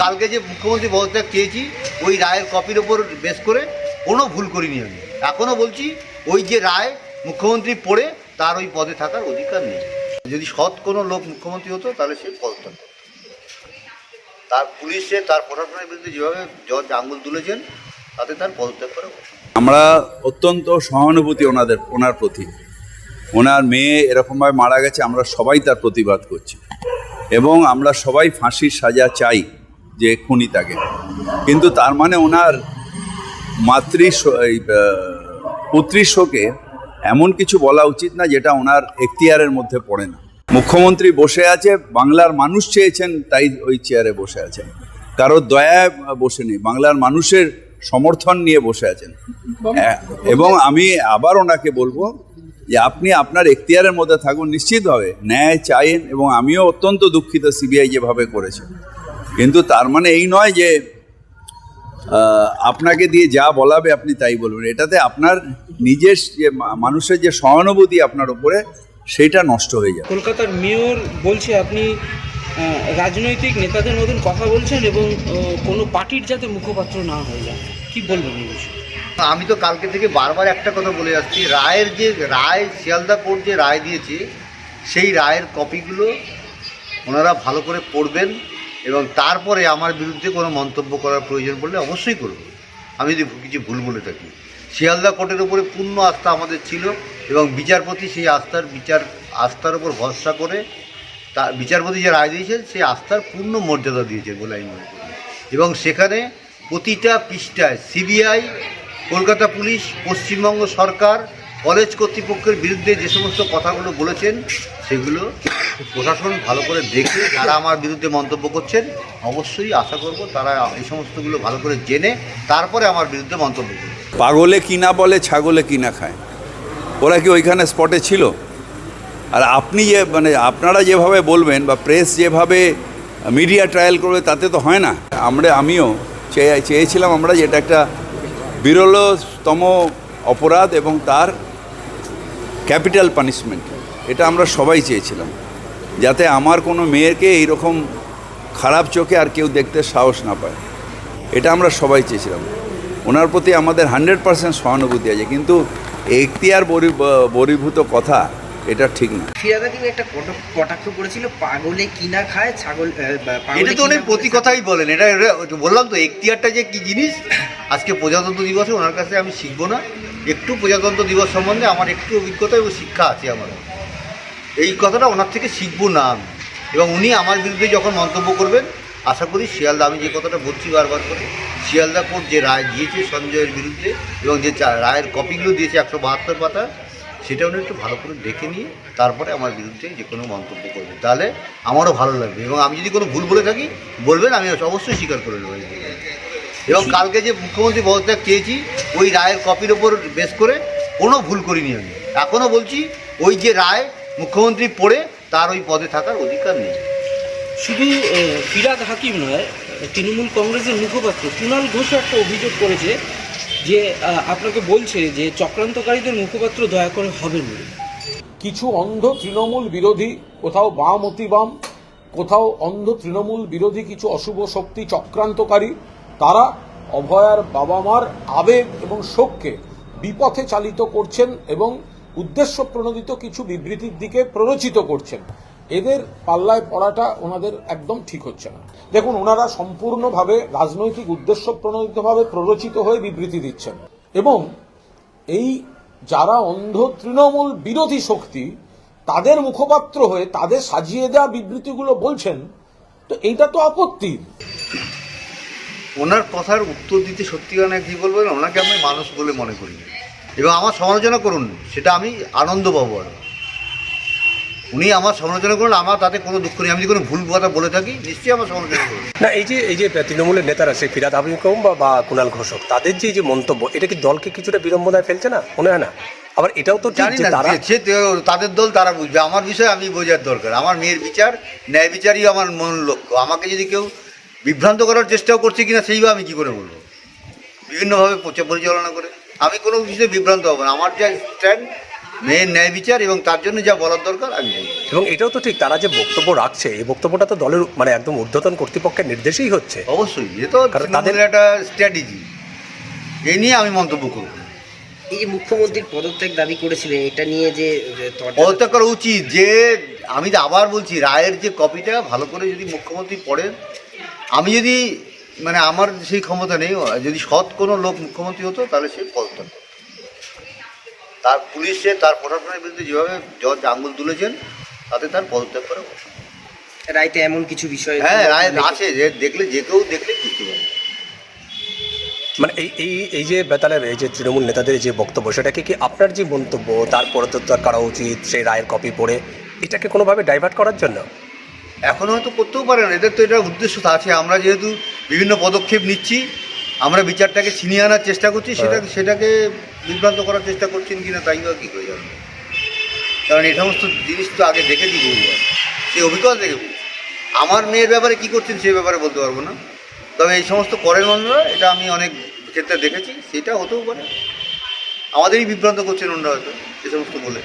কালকে যে মুখ্যমন্ত্রী পদত্যাগ চেয়েছি, ওই রায়ের কপির ওপর বেশ করে কোনো ভুল করিনি আমি। এখনও বলছি, ওই যে রায় মুখ্যমন্ত্রী পড়ে, তার ওই পদে থাকার অধিকার নেই। যদি সৎ কোনো লোক মুখ্যমন্ত্রী হতো, তাহলে সে পদত্যাগ। তার পুলিশে, তার প্রশাসনের বিরুদ্ধে যেভাবে জজ আঙ্গুল তুলেছেন, তাতে তার পদত্যাগ করা আমরা অত্যন্ত সহানুভূতি ওনাদের, ওনার প্রতি। ওনার মেয়ে এরকমভাবে মারা গেছে, আমরা সবাই তার প্রতিবাদ করছি। এবং আমরা সবাই ফাঁসির সাজা চাই। যে খুনি তাকে। কিন্তু তার মানে ওনার মাতৃ পুত্রীর শোকে এমন কিছু বলা উচিত না যেটা ওনার এখতিয়ারের মধ্যে পড়ে না। মুখ্যমন্ত্রী বসে আছে, বাংলার মানুষ চেয়েছেন, তাই ওই চেয়ারে বসে আছেন। কারোর দয়ায় বসে নেই, বাংলার মানুষের সমর্থন নিয়ে বসে আছেন। এবং আমি আবার ওনাকে বলব যে আপনি আপনার এখতিয়ারের মধ্যে থাকুন, নিশ্চিতভাবে ন্যায় চাইন, এবং আমিও অত্যন্ত দুঃখিত সিবিআই যেভাবে করেছে। কিন্তু তার মানে এই নয় যে আপনাকে দিয়ে যা বলাবে আপনি তাই বলবেন। এটাতে আপনার নিজের যে মা- মানুষের যে সহানুভূতি আপনার উপরে সেটা নষ্ট হয়ে যাবে। কলকাতার মেয়র বলছে আপনি রাজনৈতিক নেতাদের মতন কথা বলছেন এবং কোনো পার্টির যাতে মুখপাত্র না হয়ে যায়। কি বলবেন এই বিষয়ে? আমি তো কালকে থেকে বারবার একটা কথা বলে যাচ্ছি রায়ের যে রায় শিয়ালদা কোর্ট যে রায় দিয়েছে সেই রায়ের কপিগুলো ওনারা ভালো করে পড়বেন। এবং তারপরে আমার বিরুদ্ধে কোনো মন্তব্য করার প্রয়োজন পড়লে অবশ্যই করব। আমি যদি কিছু ভুল বলে থাকি। শিয়ালদা কোর্টের উপরে পূর্ণ আস্থা আমাদের ছিল এবং বিচারপতি সেই আস্থার বিচার, আস্থার উপর ভরসা করে তা, বিচারপতি যে রায় দিয়েছেন সেই আস্থার পূর্ণ মর্যাদা দিয়েছে বলে আমি মনে করি। এবং সেখানে প্রতিটা পৃষ্ঠায় সিবিআই, কলকাতা পুলিশ, পশ্চিমবঙ্গ সরকার কলেজ কর্তৃপক্ষের বিরুদ্ধে যে সমস্ত কথাগুলো বলেছেন, সেগুলো প্রশাসন ভালো করে দেখে যারা আমার বিরুদ্ধে মন্তব্য করছেন, অবশ্যই আশা করব তারা এই সমস্তগুলো ভালো করে জেনে তারপরে আমার বিরুদ্ধে মন্তব্য করবে। পাগলে কিনা বলে, ছাগলে কিনা খায়? ওরা কি ওইখানে স্পটে ছিল? আর আপনি যে মানে আপনারা যেভাবে বলবেন বা প্রেস যেভাবে মিডিয়া ট্রায়াল করবে, তাতে তো হয় না। আমরা, আমিও চেয়ে, চেয়েছিলাম আমরা যে এটা একটা বিরলতম অপরাধ এবং তার ক্যাপিটাল পানিশমেন্ট। এটা আমরা সবাই চেয়েছিলাম। যাতে আমার কোনো মেয়েকে এইরকম খারাপ চোখে আর কেউ দেখতে সাহস না পায়। এটা আমরা সবাই চেয়েছিলাম। ওনার প্রতি আমাদের হান্ড্রেড পার্সেন্ট সহানুভূতি আছে। কিন্তু এখতিয়ার বরি- বরিভূত কথা এটা ঠিক না। ফিরাদা কিন্তু একটা কটক- কটাক্ষ করেছিল পাগলে কিনা খায় ছাগল এটা তো উনি প্রতি কথাই বলেন। এটা বললাম তো এখতিয়ারটা যে কী জিনিস? আজকে প্রজাতন্ত্র দিবসে ওনার কাছে আমি শিখব না। একটু প্রজাতন্ত্র দিবস সম্বন্ধে আমার একটু অভিজ্ঞতা এবং শিক্ষা আছে আমার। এই কথাটা ওনার থেকে শিখব না আমি। এবং উনি আমার বিরুদ্ধে যখন মন্তব্য করবেন আশা করি শিয়ালদা আমি যে কথাটা বলছি বারবার করে শিয়ালদা কোর্ট যে রায় দিয়েছে সঞ্জয়ের বিরুদ্ধে এবং যে চা- রায়ের কপিগুলো দিয়েছে একশো বাহাত্তর পাতা সেটা উনি একটু ভালো করে দেখে নিয়ে তারপরে আমার বিরুদ্ধে যে কোনো মন্তব্য করবেন তাহলে আমারও ভালো লাগবে এবং আমি যদি কোনো ভুল বলে থাকি, বলবেন, আমি অবশ্যই স্বীকার করে নেব। এবং কালকে যে মুখ্যমন্ত্রী পদত্যাগ চেয়েছি, ওই রায়ের কপির ওপর বেশ করে কোনো ভুল করিনি আমি। এখনও বলছি, ওই যে রায় মুখ্যমন্ত্রী পড়ে, তার ওই পদে থাকার অধিকার নেই। শুধু ফিরাদ হাকিম নয়, তৃণমূল কংগ্রেসের মুখপাত্র কুণাল ঘোষ একটা অভিযোগ করেছে যে আপনাকে বলছে যে চক্রান্তকারীদের মুখপাত্র দয়া করে হবেন না কিছু অন্ধ তৃণমূল বিরোধী, কোথাও বাম অতি বাম কোথাও অন্ধ তৃণমূল বিরোধী কিছু অশুভ শক্তি চক্রান্তকারী, তারা অভয়ার বাবা মার আবেগ এবং শোককে বিপথে চালিত করছেন এবং উদ্দেশ্য প্রণোদিত কিছু বিবৃতির দিকে প্ররোচিত করছেন। এদের পাল্লায় পড়াটা ওনাদের একদম ঠিক হচ্ছে না। দেখুন, ওনারা সম্পূর্ণভাবে রাজনৈতিক উদ্দেশ্য প্রণোদিতভাবে প্ররোচিত হয়ে বিবৃতি দিচ্ছেন। এবং এই যারা অন্ধ তৃণমূল বিরোধী শক্তি, তাদের মুখপাত্র হয়ে তাদের সাজিয়ে দেওয়া বিবৃতিগুলো বলছেন, তো এইটা তো আপত্তির ওনার কথার উত্তর দিতে সত্যিকার না কী বলবেন? ওনাকে আমি মানুষ বলে মনে করি এবং আমার সমালোচনা করুন, সেটা আমি আনন্দ পাবো আর উনি আমার সমালোচনা করুন আমার তাতে কোনো দুঃখ নেই। আমি যদি কোনো ভুল কথা বলে থাকি নিশ্চয়ই আমার সমালোচনা করুন। না এই যে এই যে তৃণমূলের নেতারা সেই ফিরাদ হাবিকম বা বা কুণাল ঘোষক তাদের যে যে মন্তব্য এটা কি দলকে কিছুটা বিড়ম্বনায় ফেলছে না? মনে হয় না। আবার এটাও তো জানি না সে তাদের দল তারা বুঝবে। আমার বিষয় আমি বোঝার দরকার। আমার মেয়ের বিচার ন্যায় বিচারই আমার মন লক্ষ্য। আমাকে যদি কেউ বিভ্রান্ত করার চেষ্টাও করছে কিনা সেইভাবে আমি কী করে বলব? বিভিন্নভাবে পরিচালনা করে। আমি কোনো কিছুতে বিভ্রান্ত হব না। আমার যা স্ট্যান্ড মেয়ের ন্যায় বিচার এবং তার জন্য যা বলার দরকার আমি। এবং এটাও তো ঠিক তারা যে বক্তব্য রাখছে এই বক্তব্যটা তো দলের মানে একদম ঊর্ধ্বতন কর্তৃপক্ষের নির্দেশেই হচ্ছে। অবশ্যই এ তো কারণ তাদের- একটা স্ট্র্যাটেজি এই নিয়ে আমি মন্তব্য করব। এই যে মুখ্যমন্ত্রীর পদত্যাগ দাবি করেছিলেন এটা নিয়ে যে পদত্যাগ করা উচিত যে আমি তো আবার বলছি রায়ের যে কপিটা ভালো করে যদি মুখ্যমন্ত্রী পড়েন আমি যদি মানে আমার সেই ক্ষমতা নেই যদি সৎ কোনো লোক মুখ্যমন্ত্রী হতো তাহলে সে পদত্যাগ করতো। তার পুলিশে তার প্রশাসনের বিরুদ্ধে যেভাবে জজ আঙ্গুল তুলেছেন তাতে তার পদত্যাগ করা উচিত। রাইতে এমন কিছু বিষয় হ্যাঁ রায় আছে যে দেখলে যে কেউ দেখলে বুঝতে পারবে। মানে এই এই এই যে বেতালের এই যে তৃণমূল নেতাদের যে বক্তব্য সেটাকে কি আপনার যে মন্তব্য তার পদত্যাগ করা উচিত সেই রায়ের কপি পড়ে এটাকে কোনোভাবে ডাইভার্ট করার জন্য? এখন হয়তো করতেও পারে না এদের তো এটা উদ্দেশ্য তো আছে। আমরা যেহেতু বিভিন্ন পদক্ষেপ নিচ্ছি আমরা বিচারটাকে ছিনিয়ে আনার চেষ্টা করছি সেটা সেটাকে বিভ্রান্ত করার চেষ্টা করছেন কিনা তাই বা কী করে যাবে কারণ এই সমস্ত জিনিস তো আগে দেখেছি বহুবার। সেই অভিজ্ঞতা দেখে। আমার মেয়ের ব্যাপারে কি করছেন সে ব্যাপারে বলতে পারব না। তবে এই সমস্ত করেন অন্যরা, এটা আমি অনেক ক্ষেত্রে দেখেছি সেটা হতেও পারে। আমাদেরই বিভ্রান্ত করছেন অন্যরা হয়তো, এ সমস্ত বলে।